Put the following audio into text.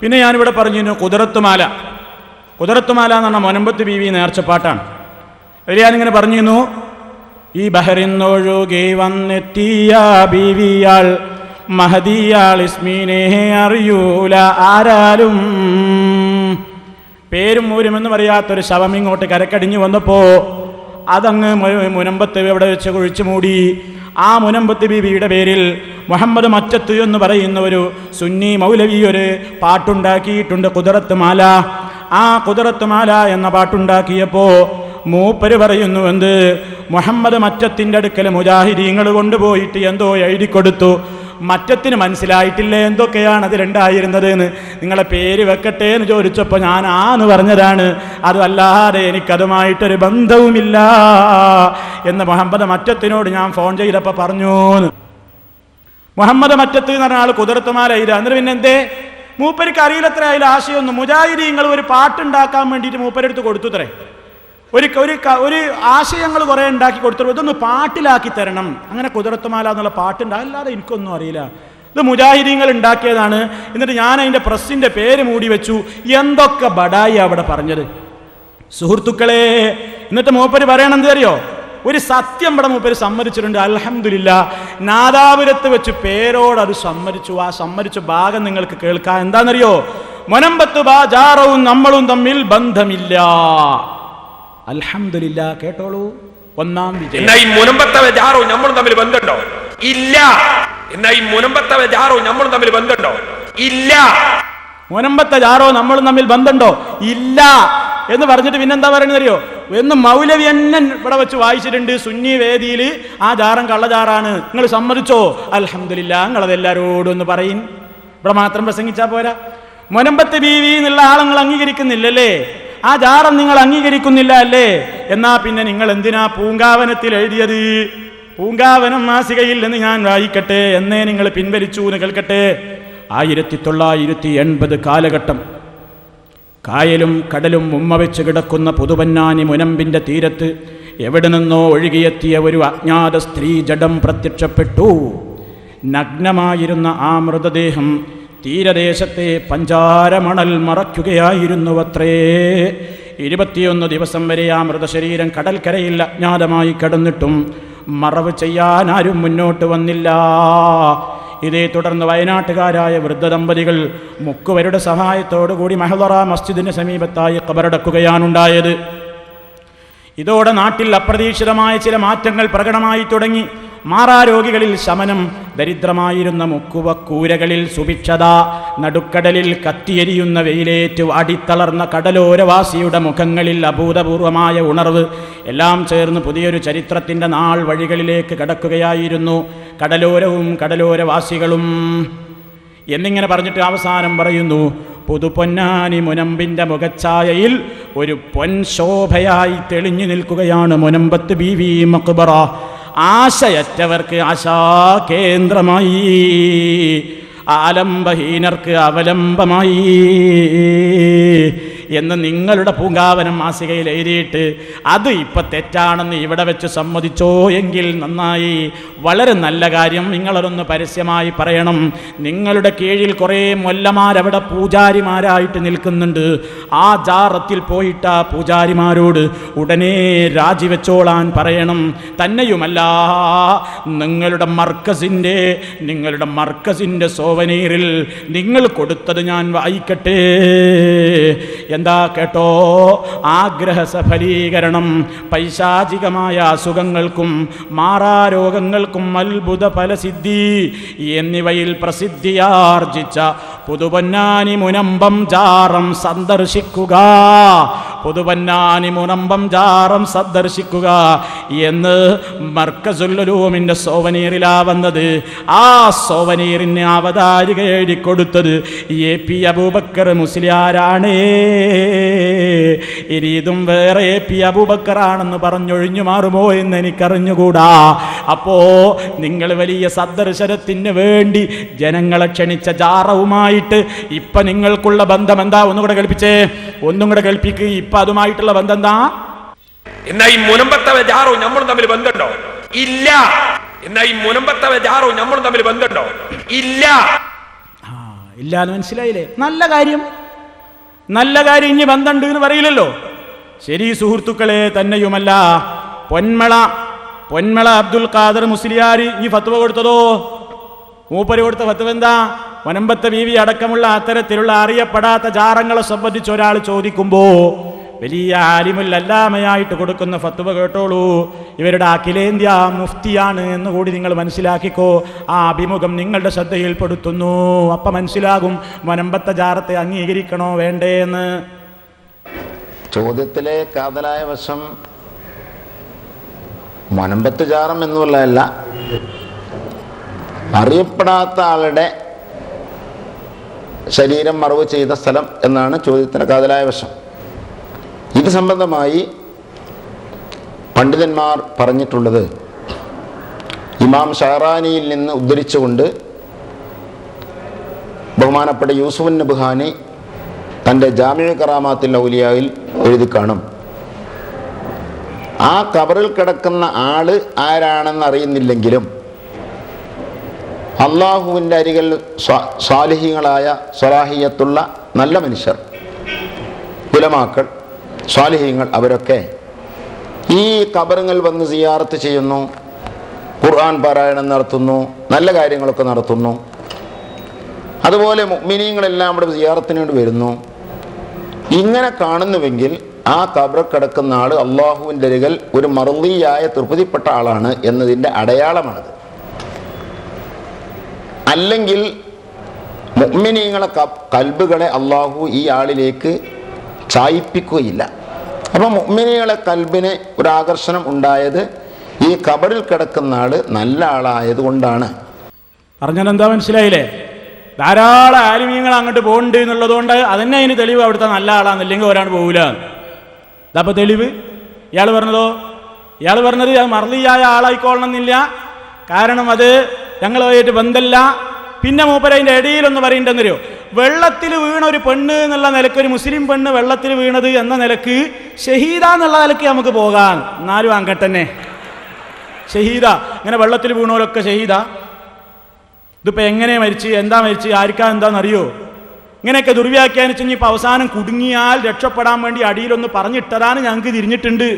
പിന്നെ ഞാനിവിടെ പറഞ്ഞിരുന്നു കുതിരത്തുമാല. കുതിരത്തുമാല എന്ന് പറഞ്ഞ മൊനമ്പത്ത് ബി വി നേർച്ചപ്പാട്ടാണ് അതിൽ ഞാനിങ്ങനെ പറഞ്ഞിരുന്നു ഈ ബഹറിന്നൊഴുകി വന്നെത്തിയ ബീവിയാൾ മഹദിയാൾ ഇസ്മീനെ അറിയൂല ആരാലും. പേരും ഊരും എന്ന് പറയാത്തൊരു ശവം ഇങ്ങോട്ട് കരക്കടിഞ്ഞു വന്നപ്പോ അതങ്ങ് മുനമ്പത്ത് എവിടെ വെച്ച് കുഴിച്ചു മൂടി ആ മുനമ്പത്ത് ബീവിയുടെ പേരിൽ മുഹമ്മദ് മറ്റത്ത് എന്ന് പറയുന്ന ഒരു സുന്നി മൗലവി ഒരു പാട്ടുണ്ടാക്കിയിട്ടുണ്ട് കുതിരത്ത് മാല ആ കുതിരത്ത് മാല എന്ന പാട്ടുണ്ടാക്കിയപ്പോ മൂപ്പര് പറയുന്നു എന്ത്? മുഹമ്മദ് മറ്റത്തിന്റെ അടുക്കൽ മുജാഹിദീങ്ങൾ കൊണ്ടുപോയിട്ട് എന്തോ എഴുതി കൊടുത്തു മറ്റത്തിന് മനസ്സിലായിട്ടില്ലേ? എന്തൊക്കെയാണ് അതിലുണ്ടായിരുന്നത് എന്ന് നിങ്ങളെ പേര് വെക്കട്ടെ എന്ന് ചോദിച്ചപ്പോൾ ഞാൻ ആ എന്ന് പറഞ്ഞതാണ്. അതല്ലാതെ എനിക്കതുമായിട്ടൊരു ബന്ധവുമില്ല എന്ന് മുഹമ്മദ് മറ്റത്തിനോട് ഞാൻ ഫോൺ ചെയ്തപ്പോൾ പറഞ്ഞു. മുഹമ്മദ് മറ്റത്ത് എന്ന് പറഞ്ഞ ആൾ കുതിർത്തുമാല ഇത് പിന്നെ എന്തേ? മൂപ്പർക്ക് അറിയില്ലത്ര അതിൽ ആശയമൊന്നും മുജാഹിദീങ്ങൾ ഒരു പാട്ടുണ്ടാക്കാൻ വേണ്ടിയിട്ട് മൂപ്പരെടുത്ത് കൊടുത്തു തരേ ഒരു ഒരു ഒരു ആശയങ്ങൾ കുറേ ഉണ്ടാക്കി കൊടുത്തു ഇതൊന്ന് പാട്ടിലാക്കി തരണം. അങ്ങനെ കുതിരത്തുമാല എന്നുള്ള പാട്ടുണ്ട് അല്ലാതെ എനിക്കൊന്നും അറിയില്ല. ഇത് മുജാഹിദീങ്ങൾ ഉണ്ടാക്കിയതാണ്. എന്നിട്ട് ഞാൻ അതിന്റെ പ്രസ്സിന്റെ പേര് മൂടി വെച്ചു. എന്തൊക്കെ ബഡായി അവിടെ പറഞ്ഞത്. സുഹൃത്തുക്കളെ എന്നിട്ട് മൂപ്പര് പറയണം അറിയോ? ഒരു സത്യം ഇവിടെ മൂപ്പര് സമ്മതിച്ചിട്ടുണ്ട്. അലഹമില്ല നാദാപുരത്ത് വെച്ച് പേരോട് അത് സമ്മതിച്ചു. ആ സമ്മതിച്ച ഭാഗം നിങ്ങൾക്ക് കേൾക്കാം. എന്താണെന്നറിയോ? മൊനമ്പത്ത് ബാജാറവും നമ്മളും തമ്മിൽ ബന്ധമില്ല. അൽഹംദുലില്ല കേട്ടോളൂ. ഒന്നാം വിജയം. ഈ മുനമ്പത്തെ വെജാറോ നമ്മളും തമ്മിൽ ബന്ധമുണ്ടോ ഇല്ല. എന്നാ ഈ മുനമ്പത്തെ വെജാറോ നമ്മളും തമ്മിൽ ബന്ധമുണ്ടോ ഇല്ല. മുനമ്പത്തെ ജാറോ നമ്മളും തമ്മിൽ ബന്ധമുണ്ടോ ഇല്ല. എന്ന് പറഞ്ഞിട്ട് പിന്നെന്താ പറയുന്നത് അറിയോ? എന്ന് മൗലവി എന്നെ ഇവിടെ വെച്ച് വായിച്ചിട്ടുണ്ട് സുന്നി വേദിയിൽ. ആ ജാറം കള്ളജാറാണ് നിങ്ങൾ സമ്മതിച്ചോ? അലഹമില്ല നിങ്ങളത് അതെല്ലാരോടും ഒന്ന് പറയും. ഇവിടെ മാത്രം പ്രസംഗിച്ചാ പോരാ. മുനമ്പത്ത് ബീവി എന്നുള്ള ആളങ്ങൾ അംഗീകരിക്കുന്നില്ലല്ലേ? ആ ജാറം നിങ്ങൾ അംഗീകരിക്കുന്നില്ല അല്ലേ? എന്നാ പിന്നെ നിങ്ങൾ എന്തിനാ പൂങ്കാവനത്തിൽ എഴുതിയത്? പൂങ്കാവനം മാസികയിൽ എന്ന് ഞാൻ വായിക്കട്ടെ എന്നേ നിങ്ങൾ പിൻവലിച്ചു എന്ന് കേൾക്കട്ടെ. ആയിരത്തി തൊള്ളായിരത്തി എൺപത് കാലഘട്ടം. കായലും കടലും ഉമ്മ വെച്ച് കിടക്കുന്ന പുതുപന്നാനി മുനമ്പിന്റെ തീരത്ത് എവിടെ നിന്നോ ഒഴുകിയെത്തിയ ഒരു അജ്ഞാത സ്ത്രീ ജഡം പ്രത്യക്ഷപ്പെട്ടു. നഗ്നമായിരുന്ന ആ മൃതദേഹം തീരദേശത്തെ പഞ്ചാരമണൽ മറയ്ക്കുകയായിരുന്നുവത്രേ. ഇരുപത്തിയൊന്ന് ദിവസം വരെ ആ മൃതശരീരം കടൽക്കരയിൽ അജ്ഞാതമായി കടന്നിട്ടും മറവ് ചെയ്യാൻ ആരും മുന്നോട്ട് വന്നില്ല. ഇതേ തുടർന്ന് വയനാട്ടുകാരായ വൃദ്ധദമ്പതികൾ മുക്കുവരുടെ സഹായത്തോടുകൂടി മെഹദറ മസ്ജിദിന് സമീപത്തായി കബറടക്കുകയാണുണ്ടായത് ഇതോടെ നാട്ടിൽ അപ്രതീക്ഷിതമായ ചില മാറ്റങ്ങൾ പ്രകടമായി തുടങ്ങി. മാറാരോഗികളിൽ ശമനം ദരിദ്രമായിരുന്ന മുക്കുവ കൂരകളിൽ സുഭിക്ഷത നടുക്കടലിൽ കത്തിയെരിയുന്ന വെയിലേറ്റ് അടിത്തളർന്ന കടലോരവാസിയുടെ മുഖങ്ങളിൽ അഭൂതപൂർവമായ ഉണർവ് എല്ലാം ചേർന്ന് പുതിയൊരു ചരിത്രത്തിന്റെ നാൾ വഴികളിലേക്ക് കടക്കുകയായിരുന്നു. കടലോരവും കടലോരവാസികളും എന്നിങ്ങനെ പറഞ്ഞിട്ട് അവസാനം പറയുന്നു പുതുപൊന്നാനി മുനമ്പിന്റെ മുഖച്ഛായയിൽ ഒരു പൊൻശോഭയായി തെളിഞ്ഞു നിൽക്കുകയാണ് മുനമ്പത്ത് ബി വി മക്ബറ. ആശയറ്റവർക്ക് ആശാകേന്ദ്രമായി. ആലംബഹീനർക്ക് അവലംബമായി. എന്ന് നിങ്ങളുടെ പൂങ്കാവനം മാസികയിൽ എഴുതിയിട്ട് അത് ഇപ്പം തെറ്റാണെന്ന് ഇവിടെ വെച്ച് സമ്മതിച്ചോ എങ്കിൽ നന്നായി. വളരെ നല്ല കാര്യം. നിങ്ങളതൊന്ന് പരസ്യമായി പറയണം. നിങ്ങളുടെ കീഴിൽ കുറേ മൊല്ലമാരവിടെ പൂജാരിമാരായിട്ട് നിൽക്കുന്നുണ്ട്. ആ ജാറത്തിൽ പോയിട്ട് ആ പൂജാരിമാരോട് ഉടനെ രാജിവെച്ചോളാൻ പറയണം. തന്നെയുമല്ല നിങ്ങളുടെ മർക്കസിന്റെ നിങ്ങളുടെ മർക്കസിന്റെ സോവനീറിൽ നിങ്ങൾ കൊടുത്തത് ഞാൻ വായിക്കട്ടെ എന്താ കേട്ടോ? ആഗ്രഹ സഫലീകരണം പൈശാചികമായ അസുഖങ്ങൾക്കും മാറാരോഗങ്ങൾക്കും അത്ഭുത ഫലസിദ്ധി എന്നിവയിൽ പ്രസിദ്ധിയാർജിച്ച പുതുപൊന്നാനി മുനമ്പം ജാറം സന്ദർശിക്കുക. പുതുപന്നാനി മുനമ്പം ജാറം സന്ദർശിക്കുക എന്ന് മർക്കസുല്ലൂമിന്റെ സോവനീറിലാ വന്നത്. ആ സോവനീറിന് അവതാരിക എഴുതിക്കൊടുത്തത് എ പി അബൂബക്കർ മുസ്ലിയാരാണ്. ഇനി ഇതും വേറെ എ പി അബൂബക്കറാണെന്ന് പറഞ്ഞൊഴിഞ്ഞു മാറുമോ എന്ന് എനിക്കറിഞ്ഞുകൂടാ. അപ്പോ നിങ്ങൾ വലിയ സന്ദർശനത്തിന് വേണ്ടി ജനങ്ങളെ ക്ഷണിച്ച ജാറവുമായിട്ട് ഇപ്പൊ നിങ്ങൾക്കുള്ള ബന്ധം എന്താ? ഒന്നും കൂടെ കേൾപ്പിച്ചേ. ഒന്നും കൂടെ കേൾപ്പിക്കുക ഇപ്പൊ അതുമായിട്ടുള്ള ബന്ധം എന്താ? എന്നാ ഈ മുനമ്പത്തെ വെജാറോ നമ്മളും തമ്മിൽ ബന്ധമുണ്ടോ? ഇല്ല. എന്നാ ഈ മുനമ്പത്തെ വെജാറോ നമ്മളും തമ്മിൽ ബന്ധമുണ്ടോ? ഇല്ല. ഇല്ല എന്ന് മനസ്സിലായില്ലേ? നല്ല കാര്യം. നല്ല കാര്യം ഇനി ബന്ധമുണ്ട് എന്ന് പറയില്ലല്ലോ. ശരി സുഹൃത്തുക്കളെ തന്നെയുമല്ല. പൊന്മള പൊന്മള അബ്ദുൽ ഖാദർ മുസ്ലിയാരി ഈ ഫത്വ കൊടുത്തതോ? മൂപ്പര് കൊടുത്ത ഫത്വ എന്താ? വനമ്പത്തെ ബീവി അടക്കമുള്ള അത്തരത്തിലുള്ള അറിയപ്പെടാത്ത ജാറങ്ങളെ സംബന്ധിച്ച് ഒരാൾ ചോദിക്കുമ്പോ വലിയ ആലിമുൽ അല്ലാമയായിട്ട് കൊടുക്കുന്ന ഫത്തുവ കേട്ടോളൂ. ഇവരുടെ അഖിലേന്ത്യാ മുഫ്തിയാണ് എന്ന് കൂടി നിങ്ങൾ മനസ്സിലാക്കിക്കോ. ആ അഭിമുഖം നിങ്ങളുടെ ശ്രദ്ധയിൽപ്പെടുത്തുന്നു അപ്പം മനസ്സിലാകും വനമ്പത്ത ജാറത്തെ അംഗീകരിക്കണോ വേണ്ടേ എന്ന് ചോദ്യത്തിലെ കാതലായ വശം മനമ്പത്ത് ജാറം എന്നുള്ളതല്ല. അറിയപ്പെടാത്ത ആളുടെ ശരീരം മറവ് ചെയ്ത സ്ഥലം എന്നാണ് ചോദ്യത്തിന് കാതലായ വശം. ഇത് സംബന്ധമായി പണ്ഡിതന്മാർ പറഞ്ഞിട്ടുള്ളത് ഇമാം ഷഹറാനിയിൽ നിന്ന് ഉദ്ധരിച്ചുകൊണ്ട് ബഹുമാനപ്പെട്ട യൂസുഫൻ നബുഹാനി തന്റെ ജാമ്യ കറാമാത്തിൽ ഔലിയായിൽ എഴുതി കാണും. ആ കബറിൽ കിടക്കുന്ന ആൾ ആരാണെന്ന് അറിയുന്നില്ലെങ്കിലും അള്ളാഹുവിന്റെ അരികിൽ സ്വാ- സ്വാലിഹീങ്ങളായ സ്വലാഹിയത്തുള്ള നല്ല മനുഷ്യർ കുലമാക്കൾ സ്വാലിഹീങ്ങൾ അവരൊക്കെ ഈ കബറുകൾ വന്ന് സിയാർത്ത് ചെയ്യുന്നു ഖുർആൻ പാരായണം നടത്തുന്നു നല്ല കാര്യങ്ങളൊക്കെ നടത്തുന്നു. അതുപോലെ മിനിങ്ങളെല്ലാം ഇവിടെ സിയാറത്തിന് വേണ്ടി വരുന്നു. ഇങ്ങനെ കാണുന്നുവെങ്കിൽ ആ കബറ കിടക്കുന്ന ആൾ അള്ളാഹുവിന്റെ അരികൽ ഒരു മറുതിയായ തൃപ്തിപ്പെട്ട ആളാണ് എന്നതിന്റെ അടയാളമാണത്. അല്ലെങ്കിൽ മുഗ്മിനീങ്ങളെ കൽബുകളെ അള്ളാഹു ഈ ആളിലേക്ക് ചായിപ്പിക്കുകയില്ല. അപ്പം കൽബിന് ഒരു ആകർഷണം ഉണ്ടായത് ഈ കബറിൽ കിടക്കുന്ന ആൾ നല്ല ആളായത് കൊണ്ടാണ്. പറഞ്ഞാൽ എന്താ മനസ്സിലായില്ലേ? ധാരാളം ആലിമീങ്ങൾ അങ്ങോട്ട് പോകുന്നുണ്ട് എന്നുള്ളതുകൊണ്ട് അതന്നെ അതിന് തെളിവ് അവിടുത്തെ നല്ല ആളാന്നില്ലെങ്കിൽ ഒരാൾ പോകില്ല ഇതപ്പോ തെളിവ്. ഇയാൾ പറഞ്ഞതോ? ഇയാൾ പറഞ്ഞത് അത് ആളായിക്കോളണം എന്നില്ല കാരണം അത് ഞങ്ങളുമായിട്ട് ബന്ധമില്ല പിന്നെ മൂപ്പരതിന്റെ ഇടയിലൊന്ന് പറയണ്ടെന്നറിയോ? വെള്ളത്തിൽ വീണ ഒരു പെണ്ണ് എന്നുള്ള നിലയ്ക്ക് ഒരു മുസ്ലിം പെണ്ണ് വെള്ളത്തിൽ വീണത് എന്ന നിലയ്ക്ക് ഷഹീദ എന്നുള്ള നിലയ്ക്ക് നമുക്ക് പോകാം. എന്നാലും അങ്ങട്ടന്നെ ഷഹീദ. ഇങ്ങനെ വെള്ളത്തിൽ വീണവരൊക്കെ ഷഹീദ. ഇതിപ്പോ എങ്ങനെ മരിച്ച് എന്താ മരിച്ച് ആർക്കാ എന്താണെന്നറിയോ ഇങ്ങനെയൊക്കെ ദുർവ്യാഖ്യാനിച്ച് ഇനിയിപ്പോൾ അവസാനം കുടുങ്ങിയാൽ രക്ഷപ്പെടാൻ വേണ്ടി അടിയിലൊന്ന് പറഞ്ഞിട്ടതാണ് ഞങ്ങൾക്ക് തിരിഞ്ഞിട്ടുണ്ട്.